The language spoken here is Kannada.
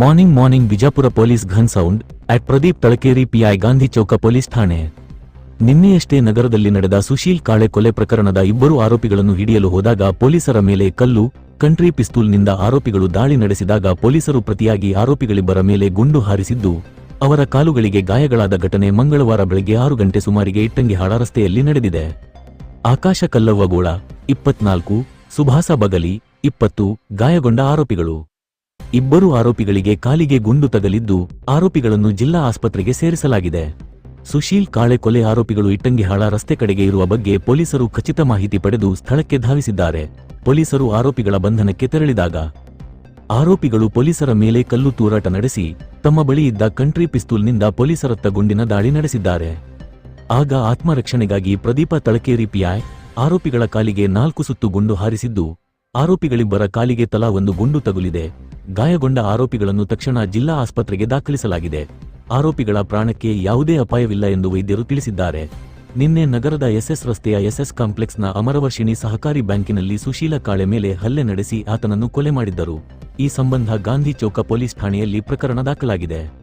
Morning morning Bijapur police gun sound at Pradeep Talakeri PI Gandhi Chowk police ಠಾಣೆ. ನಿನ್ನೆಯಷ್ಟೇ ನಗರದಲ್ಲಿ ನಡೆದ ಸುಶೀಲ್ ಕಾಳೆ ಕೊಲೆ ಪ್ರಕರಣದ ಇಬ್ಬರು ಆರೋಪಿಗಳನ್ನು ಹಿಡಿಯಲು ಹೋದಾಗ ಪೊಲೀಸರ ಮೇಲೆ ಕಲ್ಲು, ಕಂಟ್ರಿ ಪಿಸ್ತೂಲ್ನಿಂದ ಆರೋಪಿಗಳು ದಾಳಿ ನಡೆಸಿದಾಗ ಪೊಲೀಸರು ಪ್ರತಿಯಾಗಿ ಆರೋಪಿಗಳಿಬ್ಬರ ಮೇಲೆ ಗುಂಡು ಹಾರಿಸಿದ್ದು, ಅವರ ಕಾಲುಗಳಿಗೆ ಗಾಯಗಳಾದ ಘಟನೆ ಮಂಗಳವಾರ ಬೆಳಗ್ಗೆ ಆರು ಗಂಟೆ ಸುಮಾರಿಗೆ ಇಟ್ಟಂಗಿಹಾಳ ರಸ್ತೆಯಲ್ಲಿ ನಡೆದಿದೆ. ಆಕಾಶ ಕಲ್ಲವ್ವಗೋಳ ಇಪ್ಪತ್ನಾಲ್ಕು, ಸುಭಾಸ ಬಗಲಿ, ಇಪ್ಪತ್ತು, ಗಾಯಗೊಂಡ ಆರೋಪಿಗಳು. ಇಬ್ಬರು ಆರೋಪಿಗಳಿಗೆ ಕಾಲಿಗೆ ಗುಂಡು ತಗಲಿದ್ದು ಆರೋಪಿಗಳನ್ನು ಜಿಲ್ಲಾ ಆಸ್ಪತ್ರೆಗೆ ಸೇರಿಸಲಾಗಿದೆ. ಸುಶೀಲ್ ಕಾಳೆ ಕೊಲೆ ಆರೋಪಿಗಳು ಇಟ್ಟಂಗಿಹಾಳ ರಸ್ತೆ ಕಡೆಗೆ ಇರುವ ಬಗ್ಗೆ ಪೊಲೀಸರು ಖಚಿತ ಮಾಹಿತಿ ಪಡೆದು ಸ್ಥಳಕ್ಕೆ ಧಾವಿಸಿದ್ದಾರೆ. ಪೊಲೀಸರು ಆರೋಪಿಗಳ ಬಂಧನಕ್ಕೆ ತೆರಳಿದಾಗ ಆರೋಪಿಗಳು ಪೊಲೀಸರ ಮೇಲೆ ಕಲ್ಲು ತೂರಾಟ ನಡೆಸಿ ತಮ್ಮ ಬಳಿ ಇದ್ದ ಕಂಟ್ರಿ ಪಿಸ್ತೂಲ್ನಿಂದ ಪೊಲೀಸರತ್ತ ಗುಂಡಿನ ದಾಳಿ ನಡೆಸಿದ್ದಾರೆ. ಆಗ ಆತ್ಮರಕ್ಷಣೆಗಾಗಿ ಪ್ರದೀಪ ತಳಕೇರಿ ಪಿಐ ಆರೋಪಿಗಳ ಕಾಲಿಗೆ ನಾಲ್ಕು ಸುತ್ತು ಗುಂಡು ಹಾರಿಸಿದ್ದು ಆರೋಪಿಗಳಿಬ್ಬರ ಕಾಲಿಗೆ ತಲಾ ಒಂದು ಗುಂಡು ತಗುಲಿದೆ. ಗಾಯಗೊಂಡ ಆರೋಪಿಗಳನ್ನು ತಕ್ಷಣ ಜಿಲ್ಲಾ ಆಸ್ಪತ್ರೆಗೆ ದಾಖಲಿಸಲಾಗಿದೆ. ಆರೋಪಿಗಳ ಪ್ರಾಣಕ್ಕೆ ಯಾವುದೇ ಅಪಾಯವಿಲ್ಲ ಎಂದು ವೈದ್ಯರು ತಿಳಿಸಿದ್ದಾರೆ. ನಿನ್ನೆ ನಗರದ ಎಸ್ಎಸ್ ರಸ್ತೆಯ ಎಸ್ಎಸ್ ಕಾಂಪ್ಲೆಕ್ಸ್ನ ಅಮರವರ್ಷಿಣಿ ಸಹಕಾರಿ ಬ್ಯಾಂಕಿನಲ್ಲಿ ಸುಶೀಲ ಕಾಳೆ ಮೇಲೆ ಹಲ್ಲೆ ನಡೆಸಿ ಆತನನ್ನು ಕೊಲೆ ಮಾಡಿದ್ದರು. ಈ ಸಂಬಂಧ ಗಾಂಧಿ ಚೌಕ ಪೊಲೀಸ್ ಠಾಣೆಯಲ್ಲಿ ಪ್ರಕರಣ ದಾಖಲಾಗಿದೆ.